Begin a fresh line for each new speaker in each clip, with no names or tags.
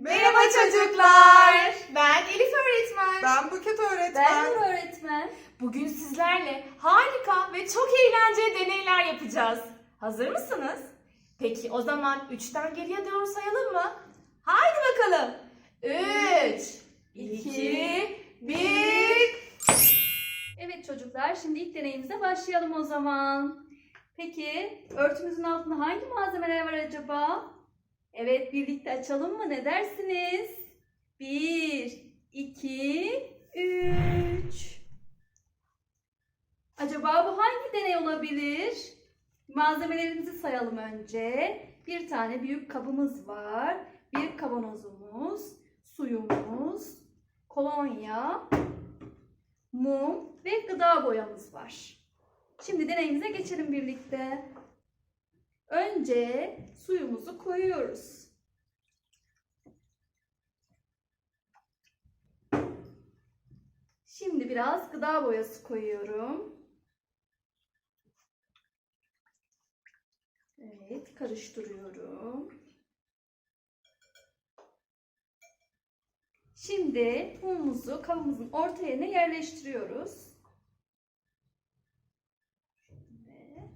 Merhaba çocuklar. Ben Elif öğretmen.
Ben Buket
Ben
öğretmen.
Nur öğretmen.
Bugün sizlerle harika ve çok eğlenceli deneyler yapacağız. Hazır mısınız? Peki o zaman 3'ten geriye doğru sayalım mı? Haydi bakalım. 3, 2, 1.
Evet çocuklar şimdi ilk deneyimize başlayalım o zaman. Peki örtümüzün altında hangi malzemeler var acaba? Evet birlikte açalım mı? Ne dersiniz? 1, 2, 3. Acaba bu hangi deney olabilir? Malzemelerimizi sayalım önce. Bir tane büyük kabımız var. Bir kavanozumuz, suyumuz, kolonya, mum ve gıda boyamız var. Şimdi deneyimize geçelim birlikte. Önce suyumuzu koyuyoruz. Şimdi biraz gıda boyası koyuyorum. Evet, karıştırıyorum. Şimdi mumumuzu kabımızın orta yerine yerleştiriyoruz. Şöyle.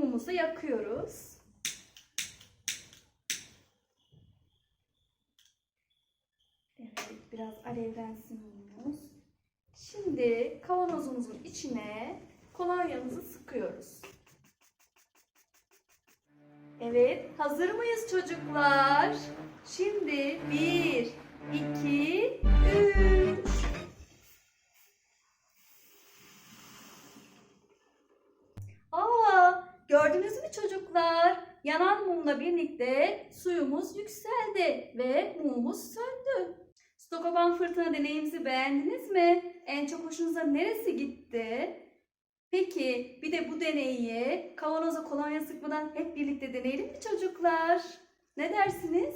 Mumumuzu yakıyoruz. Evet, biraz alevlensin mumumuz. Şimdi kavanozumuzun içine kolonyamızı sıkıyoruz. Evet, hazır mıyız çocuklar? Şimdi bir, iki, üç. Aa, gördünüz mü çocuklar? Yanan mumla birlikte suyumuz yükseldi ve mumumuz söndü. Stokoban fırtına deneyimizi beğendiniz mi? En çok hoşunuza neresi gitti? Peki bir de bu deneyi kavanoza kolonya sıkmadan hep birlikte deneyelim mi çocuklar? Ne dersiniz?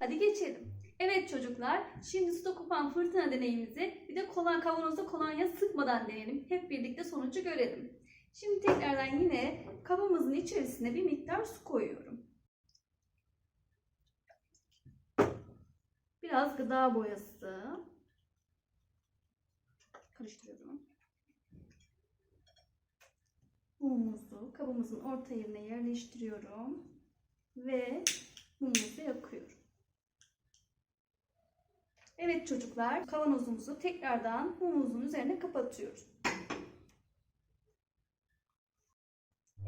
Hadi geçelim. Evet çocuklar, şimdi Stokopan fırtına deneyimizi bir de kolon, kavanoza kolonya sıkmadan deneyelim. Hep birlikte sonucu görelim. Şimdi tekrardan yine kabımızın içerisine bir miktar su koyuyorum. Biraz gıda boyası. Karıştırıyorum. Mumumuzu kabımızın orta yerine yerleştiriyorum. Ve mumumuzu yakıyorum. Evet çocuklar, kavanozumuzu tekrardan mumumuzun üzerine kapatıyoruz.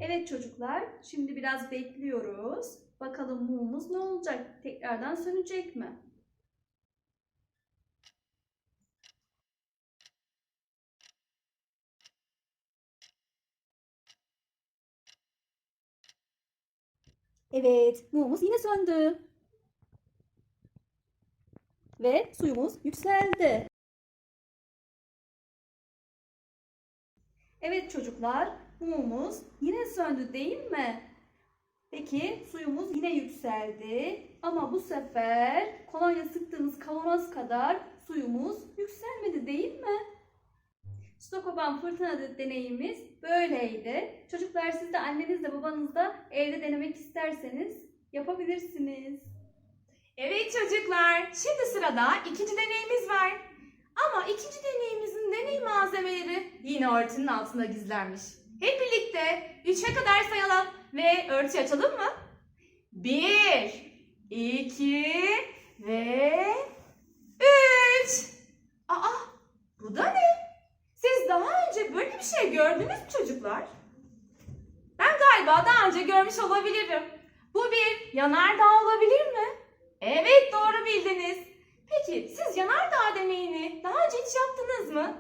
Evet çocuklar, şimdi biraz bekliyoruz. Bakalım mumumuz ne olacak? Tekrardan sönecek mi? Evet, mumumuz yine söndü. Ve suyumuz yükseldi. Evet çocuklar, mumumuz yine söndü değil mi? Peki suyumuz yine yükseldi ama bu sefer kolonya sıktığımız kavanoz kadar suyumuz yükselmedi değil mi? Stokoban fırtına deneyimiz böyleydi. Çocuklar siz de annenizle babanızla evde denemek isterseniz yapabilirsiniz.
Evet çocuklar. Şimdi sırada ikinci deneyimiz var. Ama ikinci deneyimizin deney malzemeleri yine örtünün altında gizlenmiş. Hep birlikte 3'e kadar sayalım ve örtü açalım mı? 1, 2 ve 3. Aa, bu da ne? Siz daha önce böyle bir şey gördünüz mü çocuklar? Ben galiba daha önce görmüş olabilirim. Bu bir yanardağ olabilir mi? Evet doğru bildiniz. Peki siz yanardağ deneyini daha önce hiç yaptınız mı?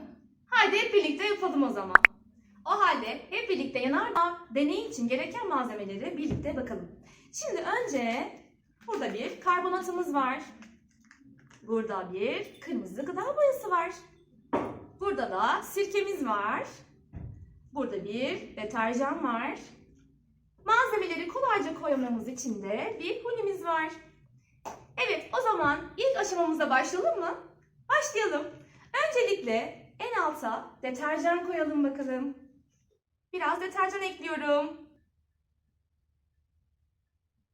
Haydi hep birlikte yapalım o zaman. O halde hep birlikte yanardağ deneyi için gereken malzemeleri birlikte bakalım. Şimdi önce burada bir karbonatımız var. Burada bir kırmızı gıda boyası var. Burada da sirkemiz var. Burada bir deterjan var. Malzemeleri kolayca koymamız için de bir hunimiz var. Evet, o zaman ilk aşamamıza başlayalım mı? Başlayalım. Öncelikle en alta deterjan koyalım bakalım. Biraz deterjan ekliyorum.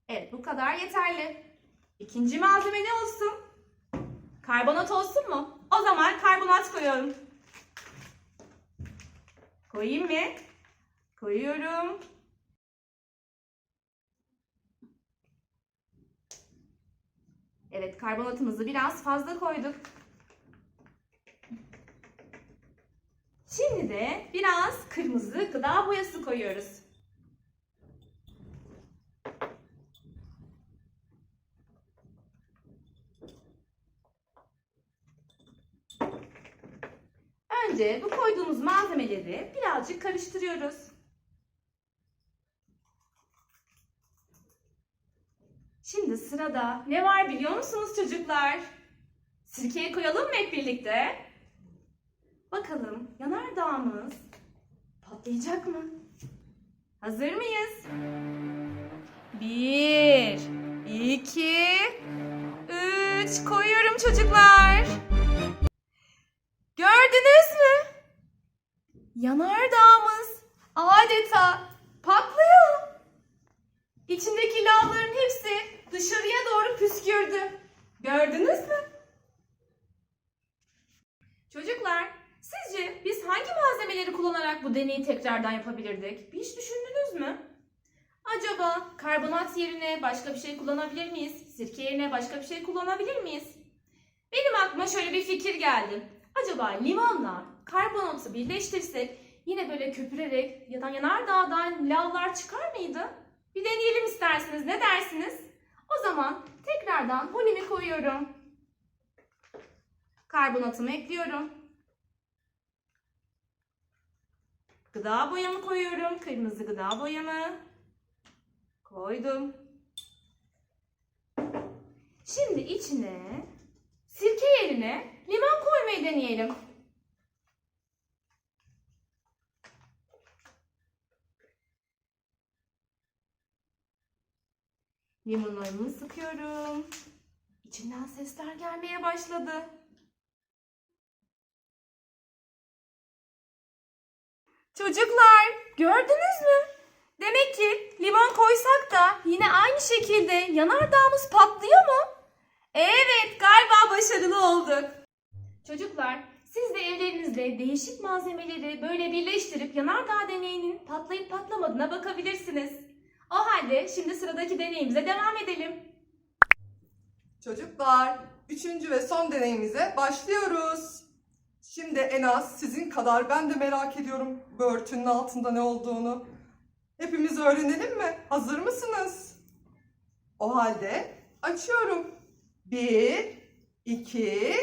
Evet bu kadar yeterli. İkinci malzeme ne olsun? Karbonat olsun mu? O zaman karbonat koyuyorum. Koyayım mı? Koyuyorum. Evet karbonatımızı biraz fazla koyduk. Şimdi de biraz kırmızı gıda boyası koyuyoruz. Önce bu koyduğumuz malzemeleri birazcık karıştırıyoruz. Şimdi sırada ne var biliyor musunuz çocuklar? Sirkeyi koyalım mı hep birlikte? Bakalım yanardağımız patlayacak mı? Hazır mıyız? Bir, iki, üç. Koyuyorum çocuklar. Gördünüz mü? Yanardağımız adeta patlıyor. İçindeki lavların hepsi dışarıya doğru püskürdü. Gördünüz mü? Çocuklar, hangi malzemeleri kullanarak bu deneyi tekrardan yapabilirdik? Hiç düşündünüz mü? Acaba karbonat yerine başka bir şey kullanabilir miyiz? Sirke yerine başka bir şey kullanabilir miyiz? Benim aklıma şöyle bir fikir geldi. Acaba limonla karbonatı birleştirsek yine böyle köpürerek ya da yanardağdan lavlar çıkar mıydı? Bir deneyelim isterseniz. Ne dersiniz? O zaman tekrardan honimi koyuyorum. Karbonatımı ekliyorum. Gıda boyamı koyuyorum. Kırmızı gıda boyamı. Koydum. Şimdi içine sirke yerine limon koymayı deneyelim. Limonlarımı sıkıyorum. İçinden sesler gelmeye başladı. Çocuklar gördünüz mü? Demek ki limon koysak da yine aynı şekilde yanardağımız patlıyor mu? Evet galiba başarılı olduk. Çocuklar siz de evlerinizde değişik malzemeleri böyle birleştirip yanardağ deneyinin patlayıp patlamadığına bakabilirsiniz. O halde şimdi sıradaki deneyimize devam edelim.
Çocuklar, üçüncü ve son deneyimize başlıyoruz. Şimdi en az sizin kadar ben de merak ediyorum bu örtünün altında ne olduğunu. Hepimiz öğrenelim mi? Hazır mısınız? O halde açıyorum. Bir, iki,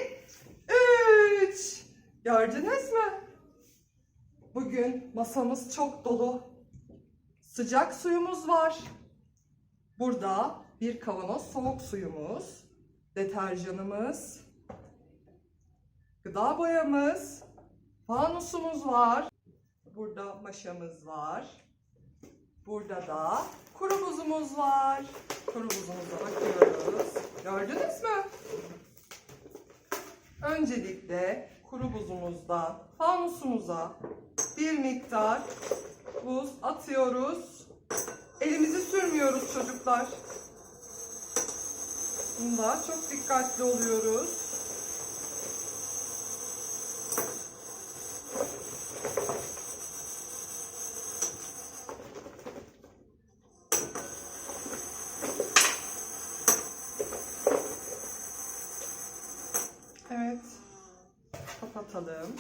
üç. Gördünüz mü? Bugün masamız çok dolu. Sıcak suyumuz var. Burada bir kavanoz soğuk suyumuz, deterjanımız, gıda boyamız, fanusumuz var. Burada maşamız var. Burada da kuru buzumuz var. Kuru buzumuza bakıyoruz. Gördünüz mü? Öncelikle kuru buzumuzda fanusumuza bir miktar buz atıyoruz. Elimizi sürmüyoruz çocuklar. Bunda çok dikkatli oluyoruz. Evet. Kapatalım.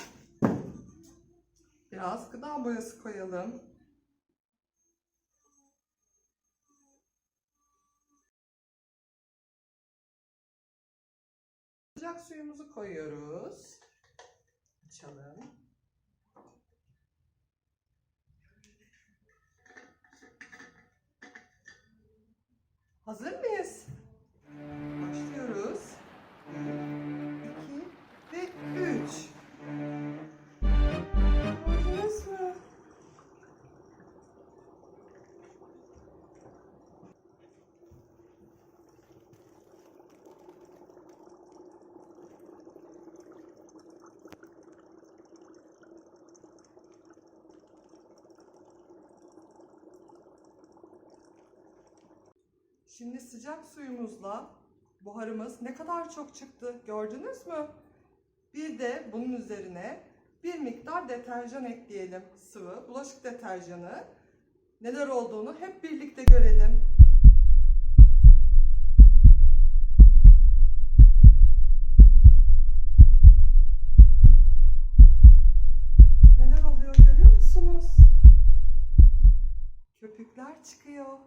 Boyası koyalım. Sıcak suyumuzu koyuyoruz. Açalım. Hazır mıyız? Şimdi sıcak suyumuzla buharımız ne kadar çok çıktı gördünüz mü? Bir de bunun üzerine bir miktar deterjan ekleyelim. Sıvı, bulaşık deterjanı. Neler olduğunu hep birlikte görelim. Neler oluyor görüyor musunuz? Köpükler çıkıyor.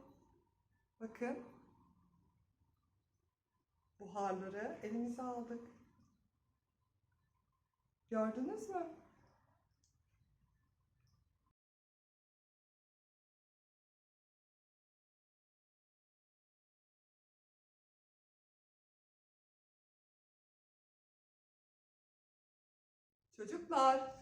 Bakın. Buharları elimize aldık. Gördünüz mü? Çocuklar,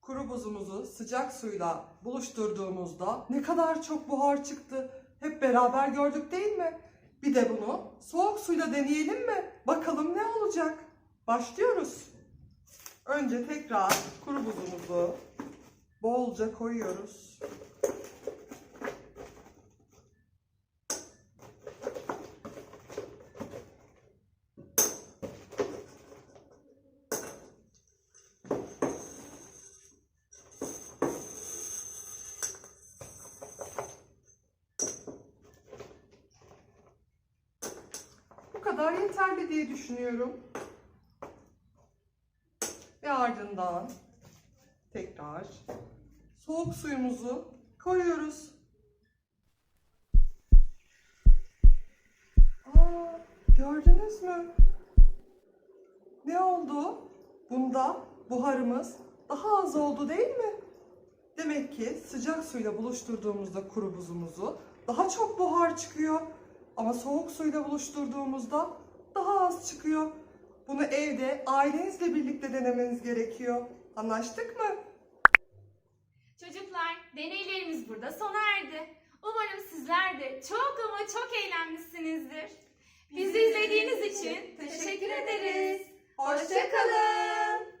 kuru buzumuzu sıcak suyla buluşturduğumuzda ne kadar çok buhar çıktı. Hep beraber gördük değil mi? Bir de bunu soğuk suyla deneyelim mi? Bakalım ne olacak? Başlıyoruz. Önce tekrar kuru buzumuzu bolca koyuyoruz. Kadar yeterli diye düşünüyorum. Ve ardından tekrar soğuk suyumuzu koyuyoruz. Aa, gördünüz mü? Ne oldu? Bunda buharımız daha az oldu değil mi? Demek ki sıcak suyla buluşturduğumuzda kuru buzumuzu daha çok buhar çıkıyor. Ama soğuk suyla buluşturduğumuzda daha az çıkıyor. Bunu evde ailenizle birlikte denemeniz gerekiyor. Anlaştık mı?
Çocuklar, deneylerimiz burada sona erdi. Umarım sizler de çok ama çok eğlenmişsinizdir. Bizi izlediğiniz için teşekkür ederiz.
Hoşçakalın.